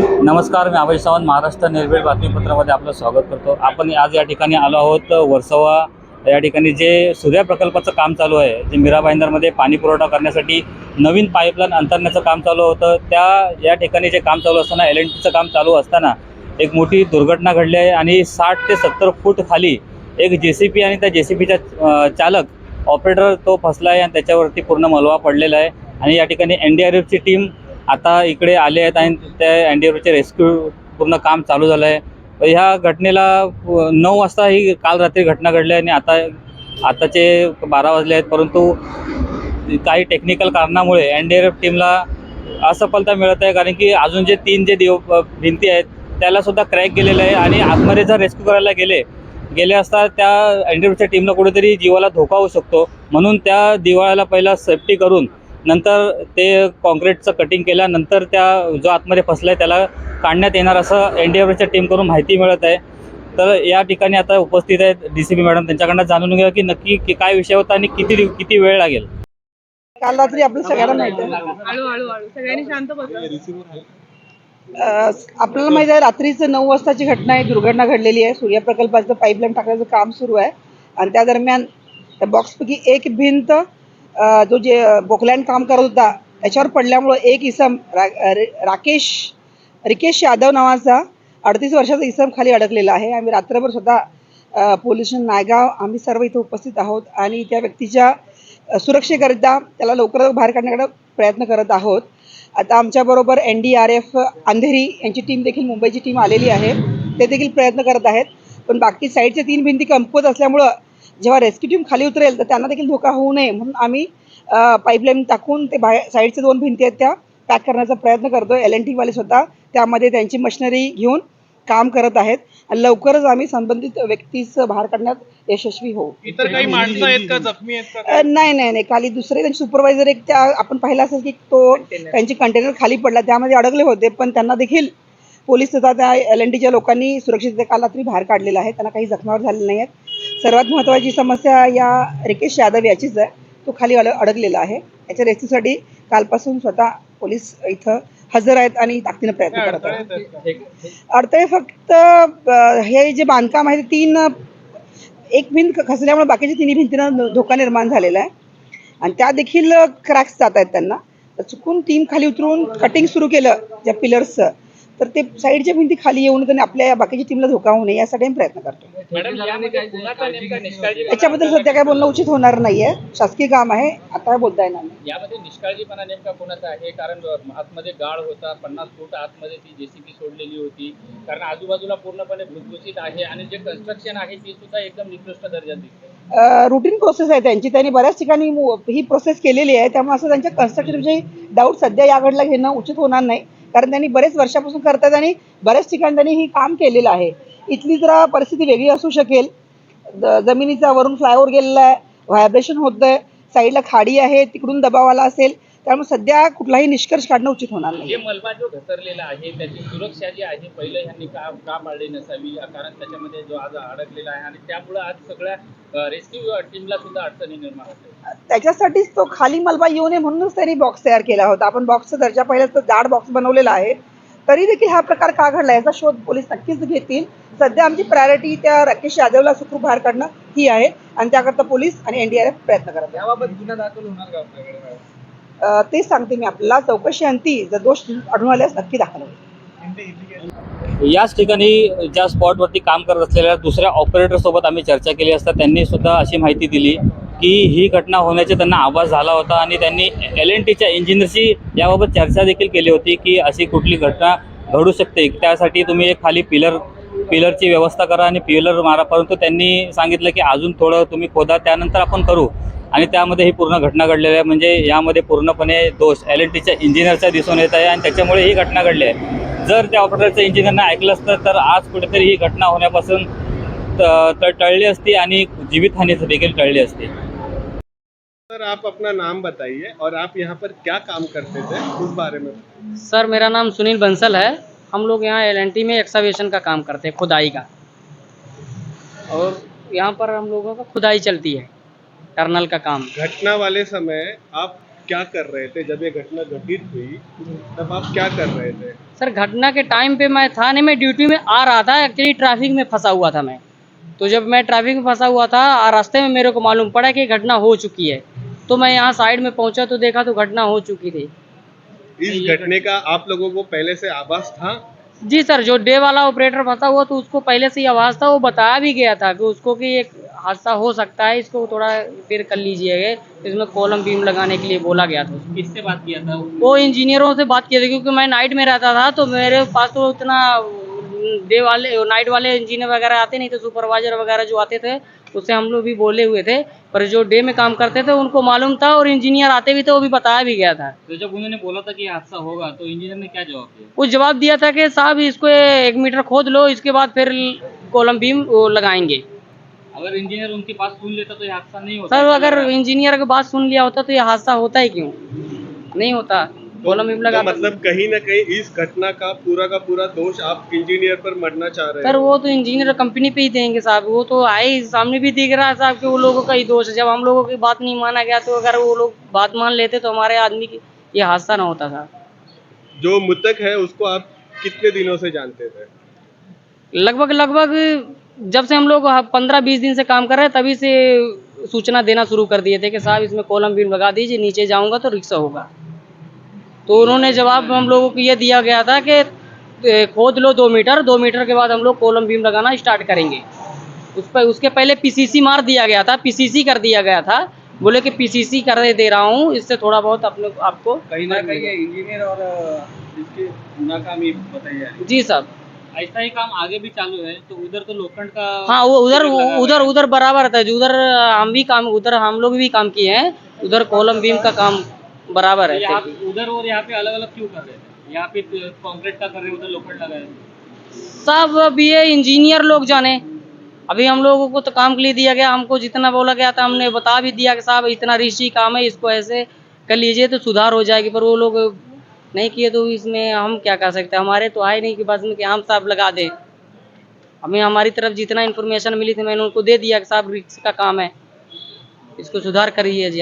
नमस्कार मी अभय सावंत महाराष्ट्र निर्भीड बातमीपत्रामध्ये आपलं स्वागत करतो. आपण आज या ठिकाणी आलो आहोत वर्सोवा. या ठिकाणी जे सूर्या प्रकल्पाचं काम चालू आहे जे मीरा भाईंदरमध्ये पाणी पुरवठा करण्यासाठी नवीन पाईपलाईन अंतरण्याचं काम चालू होतं त्या या ठिकाणी जे काम चालू असताना एल एन टीचं काम चालू असताना एक मोठी दुर्घटना घडली आहे आणि साठ ते सत्तर फूट खाली एक जे सी पी आणि त्या जे सी पीचा चालक ऑपरेटर तो फसला आहे आणि त्याच्यावरती पूर्ण मलवा पडलेला आहे. आणि या ठिकाणी एन डी आर एफची टीम आता इकडे आले आहेत आणि त्या एन डी एफचे रेस्क्यू पूर्ण काम चालू झालं आहे ह्या घटनेला नऊ वाजता ही काल रात्री घटना घडली आहे आणि आता आताचे बारा वाजले आहेत. परंतु काही टेक्निकल कारणामुळे एन डी एफ टीमला असफलता मिळत आहे. कारण की अजून जे तीन जे दिव भिंती आहेत त्याला सुद्धा क्रॅक गेलेलं आहे आणि आतमध्ये जर रेस्क्यू करायला गेले गेले असता त्या एन डी एफच्या टीमला कुठेतरी जीवाला धोका होऊ शकतो. म्हणून त्या दिवाळ्याला पहिला सेफ्टी करून नंतर ते कॉन्क्रीटचं कटिंग केल्यानंतर त्या जो आतमध्ये फसला आहे त्याला काढण्यात येणार असं एन डी एफच्या टीमकडून माहिती मिळत आहे. तर या ठिकाणी आता उपस्थित आहेत डी सी पी मॅडम त्यांच्याकडनं जाणून घेऊया की नक्की की काय विषय होता आणि किती किती वेळ लागेल? काल रात्री आपलं सगळ्यांना माहिती आहे. हळू हळू हळू. सगळ्यांनी शांत बसा. अं, आपल्याला माहिती आहे रात्रीचं नऊ वाजताची घटना आहे. दुर्घटना घडलेली आहे. सूर्य प्रकल्पाचं पाईपलाईन टाकण्याचं काम सुरू आहे. आणि त्या दरम्यान त्या बॉक्सपैकी एक भिंत जो जे बोकलँड काम करत होता त्याच्यावर पडल्यामुळं एक इसम रा राकेश रिकेश यादव नावाचा अडतीस वर्षाचा इसम खाली अडकलेला आहे. आम्ही रात्रभर स्वतः पोलीस स्टेशन नायगाव आम्ही सर्व इथं उपस्थित आहोत आणि त्या व्यक्तीच्या सुरक्षेकरिता त्याला लवकरात बाहेर काढण्याकडे प्रयत्न करत आहोत. आता आमच्याबरोबर N D R F Andheri यांची टीम देखील मुंबईची टीम आलेली आहे. ते देखील प्रयत्न करत आहेत. पण बाकी साईडच्या तीन भिंती कमकुवत असल्यामुळं जेव्हा रेस्क्यू टीम खाली उतरेल तर त्यांना देखील धोका होऊ नये. म्हणून आम्ही पाईपलाईन टाकून ते बाहेर साईडच्या दोन भिंती आहेत त्या पॅक करण्याचा प्रयत्न करतो एल एन टीवाले स्वतः त्यामध्ये त्यांची मशिनरी घेऊन काम करत आहेत. आणि लवकरच आम्ही संबंधित व्यक्तीस बाहेर काढण्यात यशस्वी होऊ. इतर काही माणसं आहेत का? जखमी आहेत का? नाही नाही नाही. खाली दुसरे त्यांचे सुपरवायझर एक त्या आपण पाहिलं असेल की तो त्यांची कंटेनर खाली पडला. त्यामध्ये अडकले होते पण त्यांना देखील पोलीस तथा त्या एल एन टीच्या लोकांनी सुरक्षित काल रात्री बाहेर काढलेला आहे. त्यांना काही जखमावर झालेले नाही आहेत सर्वात महत्त्वाची समस्या या रिकेश यादव याचीच आहे. तो खाली अड अडकलेला आहे. याच्या रेस्क्यूसाठी कालपासून स्वतः पोलीस इथं हजर आहेत आणि ताकदीनं प्रयत्न करत आहेत. अडथळे फक्त हे जे बांधकाम आहे ते तीन एक भिंत खचल्यामुळे बाकीच्या तिन्ही भिंतींना धोका निर्माण झालेला आहे. आणि त्या देखील क्रॅक्स जात आहेत त्यांना. चुकून टीम खाली उतरून कटिंग सुरू केलं ज्या पिलर्सचं. तर ते साईडच्या भिंती खाली येऊन त्यांनी आपल्या बाकीच्या टीमला धोका होऊ नये यासाठी आम्ही प्रयत्न करतो मॅडम यामध्ये कुणाचा नेमका निष्काळजी याच्याबद्दल सध्या काय बोलणं उचित होणार नाहीये. शासकीय काम आहे आता बोलता येणार नाही. यामध्ये निष्काळजीपणा नेमका कोणाचा आहे? कारण आतमध्ये गाळ होता पन्नास फूट आतमध्ये ती जेसीबी सोडलेली होती. कारण आजूबाजूला पूर्णपणे भुसभुशीत आहे आणि जे कन्स्ट्रक्शन आहे ती सुद्धा एकदम निकृष्ट दर्जात दिसते रुटीन प्रोसेस आहे त्यांची. त्यांनी बऱ्याच ठिकाणी ही प्रोसेस केलेली आहे. त्यामुळे असं त्यांच्या कन्स्ट्रक्शनचे डाऊट सध्या या घडला घेणं उचित होणार नाही. कारण त्यांनी बरेच वर्षापासून करतात आणि बऱ्याच ठिकाणी त्यांनी ही काम केलेलं आहे. इथली जरा परिस्थिती वेगळी असू शकेल. जमिनीचा वरून फ्लायओव्हर गेलेला आहे. व्हायब्रेशन होतंय. साईडला खाडी आहे. तिकडून दबाव आला असेल. त्यामुळे सध्या कुठलाही निष्कर्ष काढणं उचित होणार नाही. मलबा जो घसरलेला आहे त्याची सुरक्षा जी आहे पहिलं ह्यांनी का का पाळली नसावी? कारण त्याच्यामध्ये जो आज अडकलेला आहे आणि त्यामुळं आज सगळ्या रेस्क्यू टीमला सुद्धा अडचणी निर्माण होते त्याच्यासाठीच तो खाली मलबा येऊ नये म्हणूनच त्यांनी बॉक्स तयार केला होता. आपण बॉक्सचा दर्जा पहिला तर जाड बॉक्स बनवलेला आहे. तरी देखील हा प्रकार का घडला याचा शोध पोलीस नक्कीच घेतील. सध्या आमची प्रायोरिटी त्या राकेश यादवला सुखरूप बाहेर काढणं ही आहे. आणि त्याकरता पोलीस आणि एनडीआरएफ प्रयत्न करत आहे. याबाबत गुन्हा दाखल होणार का ते तेच सांगते मी आपल्याला. चौकशी आणती जर दोष आढळून आल्यास नक्की दाखल याच ठिकाणी ज्या स्पॉटवरती काम करत असलेल्या दुसऱ्या ऑपरेटरसोबत आम्ही चर्चा केली असता त्यांनी सुद्धा अशी माहिती दिली की ही घटना होण्याचे त्यांना आवाज झाला होता आणि त्यांनी एल एन टीच्या इंजिनियरशी याबाबत चर्चा देखील केली होती की अशी कुठली घटना घडू शकते. त्यासाठी तुम्ही एक खाली पिलर पिलरची व्यवस्था करा आणि पिलर मारा. परंतु त्यांनी सांगितलं की अजून थोडं तुम्ही खोदा त्यानंतर आपण करू. आणि त्यामध्ये ही पूर्ण घटना घडलेली आहे. म्हणजे यामध्ये पूर्णपणे दोष एल एन टीच्या इंजिनियरचा दिसून येत आहे आणि त्याच्यामुळे ही घटना घडली आहे. जर त्या ऑपरेटरचं इंजिनियरनं ऐकलं असतं तर आज कुठेतरी ही घटना होण्यापासून टळली असती आणि जीवितहानी देखील टळली असती. सर आप अपना नाम बताइए और आप यहाँ पर क्या काम करते थे? उस बारे में। सर मेरा नाम सुनील बंसल है। हम लोग यहाँ एल में एक्सावेशन का काम करते हैं खुदाई का। और यहाँ पर हम लोगों का खुदाई चलती है। टर्नल का काम। घटना वाले समय आप क्या कर रहे थे? जब ये घटना घटित हुई तब आप क्या कर रहे थे? सर घटना के टाइम पे मैं थाने में ड्यूटी में आ रहा था एक्चुअली ट्रैफ़िक में फंसा हुआ था मैं। तो जब मैं ट्रैफ़िक में फंसा हुआ था रास्ते में मेरे को मालूम पड़ा कि घटना हो चुकी है। तो मैं यहाँ साइड में पहुँचा तो देखा तो घटना हो चुकी थी। इस घटने का आप लोगों को पहले से आभास था? जी सर जो डे वाला ऑपरेटर फंसा हुआ तो उसको पहले से ही आवाज़ था वो बताया भी गया था कि उसको कि एक हादसा हो सकता है इसको थोड़ा रिपेयर कर लीजिएगा। इसमें कॉलम बीम लगाने के लिए बोला गया था। किससे बात किया था? वो इंजीनियरों से बात किया थी क्योंकि मैं नाइट में रहता था तो मेरे पास तो उतना डे वाले नाइट वाले इंजीनियर वगैरह आते नहीं थे सुपरवाइजर वगैरह जो आते थे उससे हम लोग भी बोले हुए थे। पर जो डे में काम करते थे उनको मालूम था और इंजीनियर आते भी थे वो भी बताया भी गया था। तो जब उन्होंने बोला था कि हादसा होगा तो इंजीनियर ने क्या जवाब दिया? वो जवाब दिया था कि साहब इसको एक मीटर खोद लो इसके बाद फिर कॉलम बीम लगाएँगे। अगर इंजीनियर उनकी बात सुन लेता तो ये हादसा नहीं होता। सर अगर इंजीनियर की बात सुन लिया होता तो ये हादसा होता ही क्यों? नहीं होता। कॉलम तो लगा मतलब कहीं ना कहीं इस घटना का पूरा का पूरा दोष आप इंजीनियर पर मरना चाह रहे हैं। सर वो तो इंजीनियर कंपनी पे ही देंगे साहब। वो तो आए सामने भी दिख रहा है साहब कि वो लोगों का ही दोष है। जब हम लोगों की बात नहीं माना गया तो अगर वो लोग बात मान लेते तो हमारे आदमी की ये हादसा ना होता था। जो मृतक है उसको आप कितने दिनों से जानते थे? लगभग लगभग जब से हम लोग पंद्रह बीस दिन से काम कर रहे हैं तभी से सूचना देना शुरू कर दिए थे कि साहब इसमें कॉलम बीम लगा दीजिए नीचे जाऊँगा तो रिक्शा होगा। तो उन्होंने जवाब हम लोगों को ये दिया गया था कि खोद लो दो मीटर दो मीटर के बाद हम लोग कॉलम बीम लगाना स्टार्ट करेंगे। उस पर उसके पहले पीसीसी मार दिया गया था पीसीसी कर दिया गया था। बोले कि पीसीसी कर दे रहा हूँ इससे थोड़ा बहुत अपने आपको कहीं ना कहीं इंजीनियर और इसकी नाकामी बताई जा जी साहब ऐसा ही काम आगे भी चालू है तो उधर तो लोखंड का हाँ वो उधर है। उधर उधर बराबर था जो उधर हम भी काम उधर हम लोग भी काम किए हैं उधर कॉलम बीम का काम बराबर है उधर और यहाँ पे अलग अलग क्यों कर रहे थे यहाँ पे कंक्रीट का कर रहे उधर लोखंड लगा है। सब अब ये इंजीनियर लोग जाने। अभी हम लोगों को तो काम के लिए दिया गया हमको जितना बोला गया था हमने बता भी दिया कि साहब इतना रिश्ती काम है इसको ऐसे कर लीजिए तो सुधार हो जाएगी पर वो लोग नहीं किए तो इसमें हम क्या कर सकते हैं? हमारे तो आए नहीं कि बस में कि हम साहब लगा दें। हमें हमारी तरफ़ जितना इन्फॉर्मेशन मिली थी, मैंने उनको दे दिया कि साहब रिक्स का काम है। इसको सुधार करिए जी।